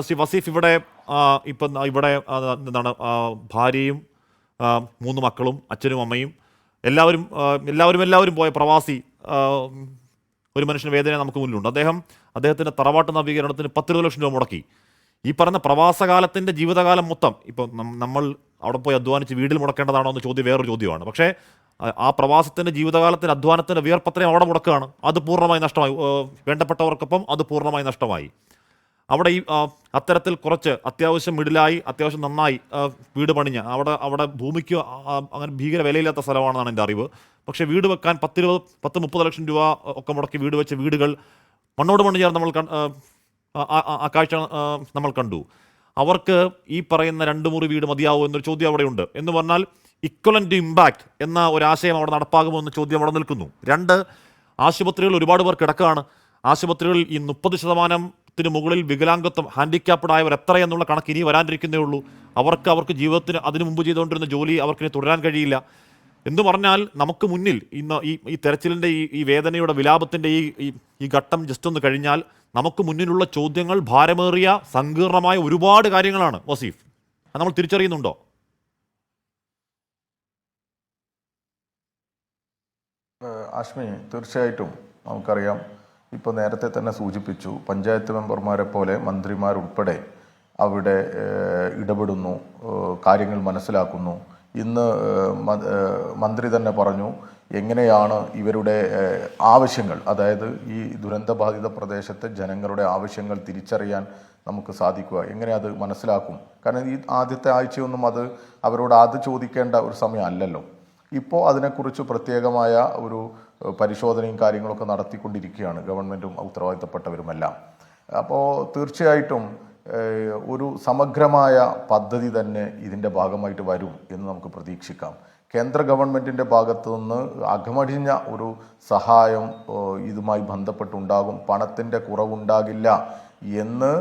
ശ്രീ വസീഫ് ഇവിടെ ഇപ്പൊ ഇവിടെ എന്താണ് ഭാര്യയും മൂന്ന് മക്കളും അച്ഛനും അമ്മയും എല്ലാവരും എല്ലാവരും എല്ലാവരും പോയ പ്രവാസി ഒരു മനുഷ്യന് വേദന നമുക്ക് മുന്നിലുണ്ട്. അദ്ദേഹം അദ്ദേഹത്തിന്റെ തറവാട്ട് നവീകരണത്തിന് പത്തിരുപത് ലക്ഷം രൂപ മുടക്കി. ഈ പറഞ്ഞ പ്രവാസകാലത്തിന്റെ ജീവിതകാലം മൊത്തം ഇപ്പോൾ നമ്മൾ അവിടെ പോയി അധ്വാനിച്ച് വീട്ടിൽ മുടക്കേണ്ടതാണോ എന്ന ചോദ്യം വേറൊരു ചോദ്യമാണ്. പക്ഷേ ആ- പ്രവാസത്തിന്റെ ജീവിതകാലത്തിന്റെ അധ്വാനത്തിന്റെ വിയർപ്പത്രയും അവിടെ മുടക്കുകയാണ്. അത് പൂർണമായി നഷ്ടമായി. വേണ്ടപ്പെട്ടവർക്കൊപ്പം അത് പൂർണമായി നഷ്ടമായി. അവിടെ ഈ അത്തരത്തിൽ കുറച്ച് അത്യാവശ്യം മിഡിലായി അത്യാവശ്യം നന്നായി വീട് പണിഞ്ഞ് അവിടെ അവിടെ ഭൂമിക്ക് അങ്ങനെ ഭീകര വിലയില്ലാത്ത സ്ഥലമാണെന്നാണ് എന്റെ അറിവ്. പക്ഷേ വീട് വെക്കാൻ പത്തിരുപത് പത്ത് മുപ്പത് ലക്ഷം രൂപ ഒക്കെ മുടക്കി വീട് വെച്ച വീടുകൾ മണ്ണോട് മണ്ണ് ചേർന്ന് നമ്മൾ ആ, കാഴ്ച നമ്മൾ കണ്ടു. അവർക്ക് ഈ പറയുന്ന രണ്ട് മുറി വീട് മതിയാവുമോ എന്നൊരു ചോദ്യം അവിടെയുണ്ട് എന്ന് പറഞ്ഞാൽ ഇക്വലന്റ് ഇമ്പാക്റ്റ് എന്ന ആശയം അവിടെ നടപ്പാകുമോ എന്ന ചോദ്യം അവിടെ നിൽക്കുന്നു. രണ്ട് ആശുപത്രികൾ ഒരുപാട് പേർ കിടക്കുകയാണ്. ആശുപത്രികളിൽ ഈ മുപ്പത് ശതമാനത്തിന് മുകളിൽ വികലാംഗത്വം ഹാൻഡിക്യാപ്ഡ് ആയവർ എത്രയെന്നുള്ള കണക്ക് ഇനി വരാനിരിക്കുന്നേ ഉള്ളൂ. അവർക്ക് അവർക്ക് ജീവിതത്തിന് അതിനു മുമ്പ് ചെയ്തുകൊണ്ടിരുന്ന ജോലി അവർക്കിനി തുടരാൻ കഴിയില്ല. എന്ന് പറഞ്ഞാൽ നമുക്ക് മുന്നിൽ ഇന്ന് ഈ ഈ തെരച്ചിലിന്റെ ഈ ഈ വേദനയുടെ വിലാപത്തിന്റെ ഈ ഈ- ഘട്ടം ജസ്റ്റ് ഒന്ന് കഴിഞ്ഞാൽ നമുക്ക് മുന്നിലുള്ള ചോദ്യങ്ങൾ ഭാരമേറിയ സങ്കീർണമായ ഒരുപാട് കാര്യങ്ങളാണ് വസീഫ്. അത് നമ്മൾ തിരിച്ചറിയുന്നുണ്ടോ? ആശ്മി തീർച്ചയായിട്ടും നമുക്കറിയാം. ഇപ്പോൾ നേരത്തെ തന്നെ സൂചിപ്പിച്ചു പഞ്ചായത്ത് മെമ്പർമാരെ പോലെ മന്ത്രിമാരുൾപ്പെടെ അവിടെ ഇടപെടുന്നു കാര്യങ്ങൾ മനസ്സിലാക്കുന്നു. ഇന്ന് മന്ത്രി തന്നെ പറഞ്ഞു എങ്ങനെയാണ് ഇവരുടെ ആവശ്യങ്ങൾ അതായത് ഈ ദുരന്തബാധിത പ്രദേശത്തെ ജനങ്ങളുടെ ആവശ്യങ്ങൾ തിരിച്ചറിയാൻ നമുക്ക് സാധിക്കുക എങ്ങനെ അത് മനസ്സിലാക്കും? കാരണം ഈ ആദ്യത്തെ ആഴ്ചയൊന്നും അത് അവരോട് അത് ചോദിക്കേണ്ട ഒരു സമയമല്ലല്ലോ ഇപ്പോൾ അതിനെക്കുറിച്ച് പ്രത്യേകമായ ഒരു പരിശോധനയും കാര്യങ്ങളൊക്കെ നടത്തിക്കൊണ്ടിരിക്കുകയാണ്. ഗവൺമെന്റും ഉത്തരവാദിത്തപ്പെട്ടവരുമെല്ലാം. അപ്പോൾ തീർച്ചയായിട്ടും ഒരു സമഗ്രമായ പദ്ധതി തന്നെ ഇതിന്റെ ഭാഗമായിട്ട് വരും എന്ന് നമുക്ക് പ്രതീക്ഷിക്കാം. കേന്ദ്ര ഗവൺമെന്റിന്റെ ഭാഗത്തു നിന്ന് അകമടിഞ്ഞ ഒരു സഹായം ഇതുമായി ബന്ധപ്പെട്ടുണ്ടാകും പണത്തിന്റെ കുറവുണ്ടാകില്ല എന്ന്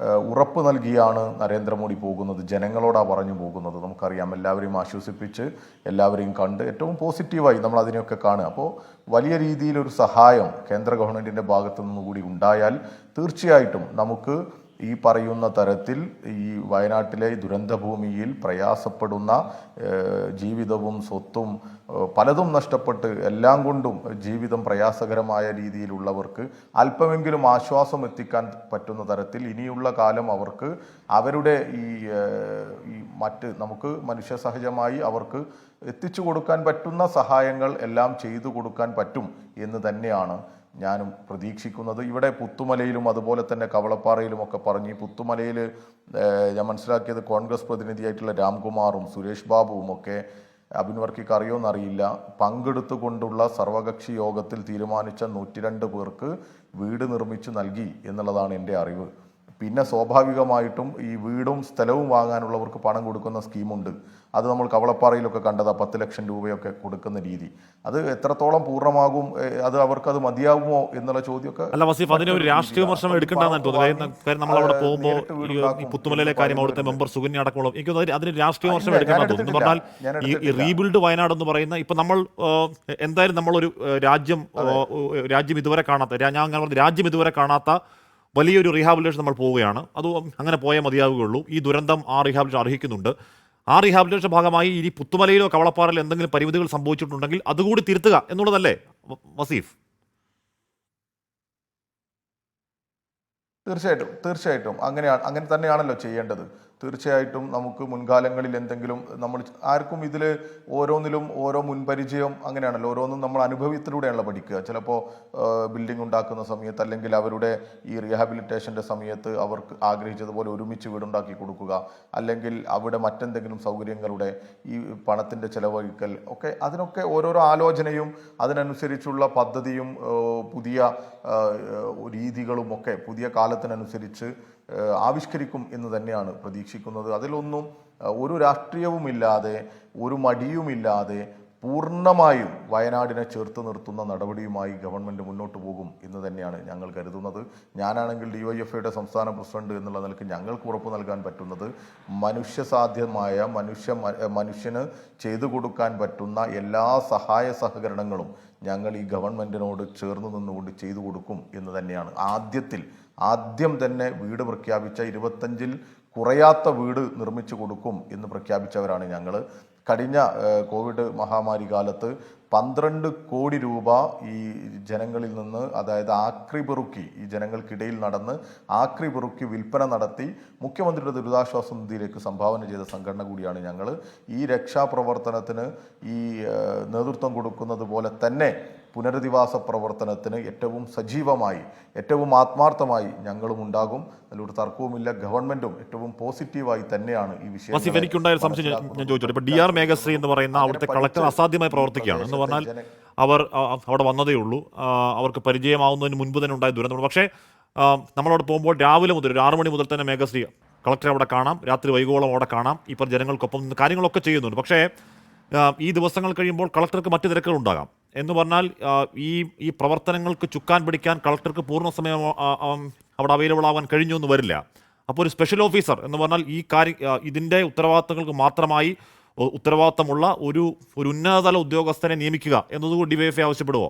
ഉറപ്പ് നൽകിയാണ് നരേന്ദ്രമോദി പോകുന്നത്. ജനങ്ങളോടാ പറഞ്ഞു പോകുന്നത്. നമുക്കറിയാം എല്ലാവരെയും ആശ്വസിപ്പിച്ച് എല്ലാവരെയും കണ്ട് ഏറ്റവും പോസിറ്റീവായി നമ്മൾ അതിനെയൊക്കെ കാണുക. അപ്പോൾ വലിയ രീതിയിലൊരു സഹായം കേന്ദ്ര ഗവൺമെന്റിന്റെ ഭാഗത്തു നിന്നുകൂടി ഉണ്ടായാൽ തീർച്ചയായിട്ടും നമുക്ക് ഈ പറയുന്ന തരത്തിൽ ഈ വയനാട്ടിലെ ദുരന്തഭൂമിയിൽ പ്രയാസപ്പെടുന്ന ജീവിതവും സ്വത്തും പലതും നഷ്ടപ്പെട്ട് എല്ലാം കൊണ്ടും ജീവിതം പ്രയാസകരമായ രീതിയിലുള്ളവർക്ക് അല്പമെങ്കിലും ആശ്വാസം എത്തിക്കാൻ പറ്റുന്ന തരത്തിൽ ഇനിയുള്ള കാലം അവർക്ക് അവരുടെ ഈ മറ്റ് നമുക്ക് മനുഷ്യ സഹജമായി അവർക്ക് എത്തിച്ചു കൊടുക്കാൻ പറ്റുന്ന സഹായങ്ങൾ എല്ലാം ചെയ്തു കൊടുക്കാൻ പറ്റും എന്ന് തന്നെയാണ് ഞാനും പ്രതീക്ഷിക്കുന്നത് ഇവിടെ പുത്തുമലയിലും അതുപോലെ തന്നെ കവളപ്പാറയിലും ഒക്കെ പറഞ്ഞു ഈ പുത്തുമലയിൽ ഞാൻ മനസ്സിലാക്കിയത് കോൺഗ്രസ് പ്രതിനിധിയായിട്ടുള്ള രാംകുമാറും സുരേഷ് ബാബുവും ഒക്കെ അബിൻ വർക്കിക്ക് അറിയോന്നറിയില്ല. പങ്കെടുത്തുകൊണ്ടുള്ള സർവകക്ഷി യോഗത്തിൽ തീരുമാനിച്ച നൂറ്റിരണ്ട് പേർക്ക് വീട് നിർമ്മിച്ചു നൽകി എന്നുള്ളതാണ് എന്റെ അറിവ്. പിന്നെ സ്വാഭാവികമായിട്ടും ഈ വീടും സ്ഥലവും വാങ്ങാനുള്ളവർക്ക് പണം കൊടുക്കുന്ന സ്കീമുണ്ട്. അത് നമ്മൾ കവളപ്പാറയിലൊക്കെ കണ്ടതാ പത്ത് ലക്ഷം രൂപയൊക്കെ കൊടുക്കുന്ന രീതി. അത് എത്രത്തോളം പൂർണമാകും അത് അവർക്ക് അത് മതിയാകുമോ എന്നുള്ള ചോദ്യമൊക്കെ അല്ല വസീഫ് അതിനെ ഒരു രാഷ്ട്രീയ വിമർശനം എടുക്കേണ്ടതാണ് തോന്നുന്നത്. നമ്മൾ അവിടെ പോകുമ്പോൾ പുത്തുമലയിലെ കാര്യം അവിടുത്തെ മെമ്പർ സുകന്യ അടക്കമുള്ള എനിക്ക് തോന്നുന്നു അതിന് രാഷ്ട്രീയ വിമർശനം എടുക്കേണ്ടത് തോന്നുന്നു പറഞ്ഞാൽ ഈ റീബിൽഡ് വയനാട് എന്ന് പറയുന്ന ഇപ്പൊ നമ്മൾ എന്തായാലും നമ്മളൊരു രാജ്യം രാജ്യം ഇതുവരെ കാണാത്ത ഞാൻ അങ്ങനെ പറഞ്ഞു രാജ്യം ഇതുവരെ കാണാത്ത വലിയൊരു റീഹാബിലേഷൻ നമ്മൾ പോവുകയാണ്. അത് അങ്ങനെ പോയാൽ മതിയാവുകയുള്ളൂ. ഈ ദുരന്തം ആ റീഹാബിലേഷൻ അർഹിക്കുന്നുണ്ട്. ആ റീഹാബിലേഷൻ ഭാഗമായി ഇനി പുത്തുമലയിലോ കവളപ്പാറയിലോ എന്തെങ്കിലും പരിമിതികൾ സംഭവിച്ചിട്ടുണ്ടെങ്കിൽ അതുകൂടി തിരുത്തുക എന്നുള്ളതല്ലേ വസീഫ്? തീർച്ചയായിട്ടും തീർച്ചയായിട്ടും. അങ്ങനെയാണ് അങ്ങനെ തന്നെയാണല്ലോ ചെയ്യേണ്ടത്. തീർച്ചയായിട്ടും നമുക്ക് മുൻകാലങ്ങളിൽ എന്തെങ്കിലും നമ്മൾ ആർക്കും ഇതിൽ ഓരോന്നിലും ഓരോ മുൻപരിചയം അങ്ങനെയാണല്ലോ. ഓരോന്നും നമ്മൾ അനുഭവത്തിലൂടെയാണല്ലോ പഠിക്കുക. ചിലപ്പോൾ ബിൽഡിംഗ് ഉണ്ടാക്കുന്ന സമയത്ത് അല്ലെങ്കിൽ അവരുടെ ഈ റീഹാബിലിറ്റേഷന്റെ സമയത്ത് അവർക്ക് ആഗ്രഹിച്ചതുപോലെ ഒരുമിച്ച് വീടുണ്ടാക്കി കൊടുക്കുക. അല്ലെങ്കിൽ അവിടെ മറ്റെന്തെങ്കിലും സൗകര്യങ്ങളുടെ ഈ പണത്തിന്റെ ചിലവഴിക്കൽ ഒക്കെ അതിനൊക്കെ ഓരോരോ ആലോചനയും അതിനനുസരിച്ചുള്ള പദ്ധതിയും പുതിയ രീതികളും ഒക്കെ പുതിയ കാലത്തിനനുസരിച്ച് ആവിഷ്കരിക്കും എന്ന് തന്നെയാണ് പ്രതീക്ഷിക്കുന്നത് അതിലൊന്നും ഒരു രാഷ്ട്രീയവുമില്ലാതെ ഒരു മടിയുമില്ലാതെ പൂർണമായും വയനാടിനെ ചേർത്ത് നിർത്തുന്ന നടപടിയുമായി ഗവൺമെന്റ് മുന്നോട്ട് പോകും എന്ന് തന്നെയാണ് ഞങ്ങൾ കരുതുന്നത്. ഞാനാണെങ്കിൽ ഡി വൈ എഫ് ഐയുടെ സംസ്ഥാന പ്രസിഡന്റ് എന്നുള്ള നിലയ്ക്ക് ഞങ്ങൾക്ക് ഉറപ്പ് നൽകാൻ പറ്റുന്നത് മനുഷ്യസാധ്യമായ മനുഷ്യ മനുഷ്യന് ചെയ്തു കൊടുക്കാൻ പറ്റുന്ന എല്ലാ സഹായ സഹകരണങ്ങളും ഞങ്ങൾ ഈ ഗവൺമെന്റിനോട് ചേർന്ന് നിന്നുകൊണ്ട് ചെയ്തു കൊടുക്കും എന്ന് തന്നെയാണ്. ആദ്യത്തിൽ ആദ്യം തന്നെ വീട് പ്രഖ്യാപിച്ച ഇരുപത്തഞ്ചിൽ കുറയാത്ത വീട് നിർമ്മിച്ചു കൊടുക്കും എന്ന് പ്രഖ്യാപിച്ചവരാണ് ഞങ്ങൾ കഴിഞ്ഞ കോവിഡ് മഹാമാരി കാലത്ത് പന്ത്രണ്ട് കോടി രൂപ ഈ ജനങ്ങളിൽ നിന്ന് അതായത് ആക്രി പെറുക്കി ഈ ജനങ്ങൾക്കിടയിൽ നടന്ന് ആക്രി പെറുക്കി വിൽപ്പന നടത്തി മുഖ്യമന്ത്രിയുടെ ദുരിതാശ്വാസ നിധിയിലേക്ക് സംഭാവന ചെയ്ത സംഘടന കൂടിയാണ് ഞങ്ങൾ ഈ രക്ഷാപ്രവർത്തനത്തിന് ഈ നേതൃത്വം കൊടുക്കുന്നത് പോലെ തന്നെ പുനരധിവാസ പ്രവർത്തനത്തിന് ഏറ്റവും സജീവമായി ഏറ്റവും ആത്മാർത്ഥമായി ഞങ്ങളും ഉണ്ടാകും. അതിലൊരു തർക്കവുമില്ല. ഗവൺമെന്റും ഏറ്റവും പോസിറ്റീവായി തന്നെയാണ് ഈ വിഷയം എനിക്ക് എനിക്കുണ്ടായ സംശയം ഞാൻ- ചോദിച്ചോട്ടെ. ഇപ്പൊ ഡി ആർ മേഘശ്രീ എന്ന് പറയുന്ന അവിടുത്തെ കളക്ടർ അസാധ്യമായി പ്രവർത്തിക്കുകയാണ് എന്ന് പറഞ്ഞാൽ അവർ അവിടെ വന്നതേ ഉള്ളൂ. അവർക്ക് പരിചയമാവുന്നതിന് മുൻപ് തന്നെ ഉണ്ടായ ദുരന്തം. പക്ഷേ നമ്മളവിടെ പോകുമ്പോൾ രാവിലെ മുതൽ ഒരു ആറുമണി മുതൽ തന്നെ മേഘശ്രീ കളക്ടറെ അവിടെ കാണാം. രാത്രി വൈകോളം അവിടെ കാണാം. ഇപ്പം ജനങ്ങൾക്കൊപ്പം കാര്യങ്ങളൊക്കെ ചെയ്യുന്നുണ്ട്. പക്ഷേ ഈ ദിവസങ്ങൾ കഴിയുമ്പോൾ കളക്ടർക്ക് മറ്റു തിരക്കുകൾ ഉണ്ടാകാം. എന്ന് പറഞ്ഞാൽ ഈ ഈ പ്രവർത്തനങ്ങൾക്ക് ചുക്കാൻ പിടിക്കാൻ കളക്ടർക്ക് പൂർണ സമയം അവിടെ അവൈലബിൾ ആവാൻ കഴിഞ്ഞു എന്ന് വരില്ല. അപ്പോൾ ഒരു സ്പെഷ്യൽ ഓഫീസർ എന്ന് പറഞ്ഞാൽ ഈ കാര്യ ഇതിന്റെ ഉത്തരവാദിത്തങ്ങൾക്ക് മാത്രമായി ഉത്തരവാദിത്തമുള്ള ഒരു ഒരു ഉന്നതതല ഉദ്യോഗസ്ഥനെ നിയമിക്കുക എന്നതുകൂടി ഡിവൈഎഫ്ഐ ആവശ്യപ്പെടുവോ?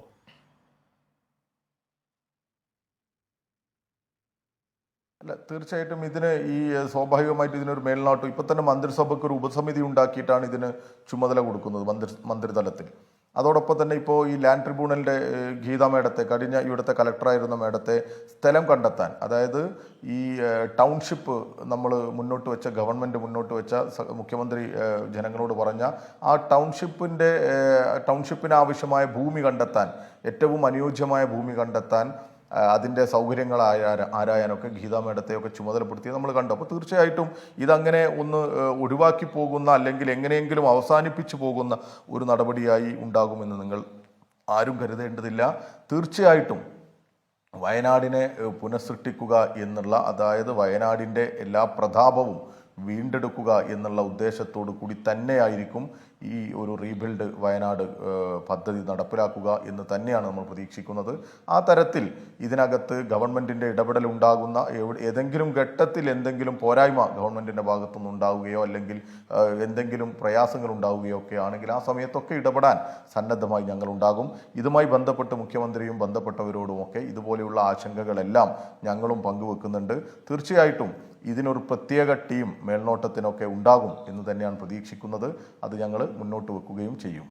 അല്ല തീർച്ചയായിട്ടും ഇതിന് ഈ സ്വാഭാവികമായിട്ട് ഇതിനൊരു മേൽനോട്ടം. ഇപ്പൊ തന്നെ മന്ത്രിസഭയ്ക്ക് ഒരു ഉപസമിതി ഉണ്ടാക്കിയിട്ടാണ് ഇതിന് ചുമതല കൊടുക്കുന്നത് മന്ത്രി മന്ത്രിതലത്തിൽ. അതോടൊപ്പം തന്നെ ഇപ്പോൾ ഈ ലാൻഡ് ട്രിബ്യൂണലിന്റെ ഗീത മേഡത്തെ കഴിഞ്ഞ ഇവിടുത്തെ കലക്ടറായിരുന്ന മേഡത്തെ സ്ഥലം കണ്ടെത്താൻ അതായത് ഈ ടൗൺഷിപ്പ് നമ്മൾ മുന്നോട്ട് വെച്ച ഗവൺമെന്റ് മുന്നോട്ട് വെച്ച മുഖ്യമന്ത്രി ജനങ്ങളോട് പറഞ്ഞ ആ ടൗൺഷിപ്പിന്റെ ടൗൺഷിപ്പിന് ആവശ്യമായ ഭൂമി കണ്ടെത്താൻ ഏറ്റവും അനുയോജ്യമായ ഭൂമി കണ്ടെത്താൻ അതിന്റെ സൗകര്യങ്ങൾ ആരായാനൊക്കെ ഗീതാ മേഡത്തെയൊക്കെ ചുമതലപ്പെടുത്തിയത് നമ്മൾ കണ്ടു. അപ്പോൾ തീർച്ചയായിട്ടും ഇതങ്ങനെ ഒന്ന് ഒഴിവാക്കി പോകുന്ന അല്ലെങ്കിൽ എങ്ങനെയെങ്കിലും അവസാനിപ്പിച്ചു പോകുന്ന ഒരു നടപടിയായി ഉണ്ടാകുമെന്ന് നിങ്ങൾ ആരും കരുതേണ്ടതില്ല. തീർച്ചയായിട്ടും വയനാടിനെ പുനഃസൃഷ്ടിക്കുക എന്നുള്ള അതായത് വയനാടിന്റെ എല്ലാ പ്രതാപവും വീണ്ടെടുക്കുക എന്നുള്ള ഉദ്ദേശത്തോടു കൂടി തന്നെയായിരിക്കും ഈ ഒരു റീബിൽഡ് വയനാട് പദ്ധതി നടപ്പിലാക്കുക എന്ന് തന്നെയാണ് നമ്മൾ പ്രതീക്ഷിക്കുന്നത്. ആ തരത്തിൽ ഇതിനകത്ത് ഗവൺമെന്റിന്റെ ഇടപെടൽ ഉണ്ടാകുന്ന ഏതെങ്കിലും ഘട്ടത്തിൽ എന്തെങ്കിലും പോരായ്മ ഗവൺമെന്റിന്റെ ഭാഗത്തുനിന്ന് ഉണ്ടാവുകയോ അല്ലെങ്കിൽ എന്തെങ്കിലും പ്രയാസങ്ങൾ ഉണ്ടാവുകയോ ഒക്കെ ആണെങ്കിൽ ആ സമയത്തൊക്കെ ഇടപെടാൻ സന്നദ്ധമായി ഞങ്ങൾ ഉണ്ടാകും ഇതുമായി ബന്ധപ്പെട്ട് മുഖ്യമന്ത്രിയും ബന്ധപ്പെട്ടവരോടുമൊക്കെ ഇതുപോലെയുള്ള ആശങ്കകളെല്ലാം ഞങ്ങളും പങ്കുവെക്കുന്നുണ്ട്. തീർച്ചയായിട്ടും ഇതിനൊരു പ്രത്യേക ടീം മേൽനോട്ടത്തിനൊക്കെ ഉണ്ടാകും എന്ന് തന്നെയാണ് പ്രതീക്ഷിക്കുന്നത്. അത് ഞങ്ങൾ മുന്നോട്ട് വെക്കുകയും ചെയ്യും.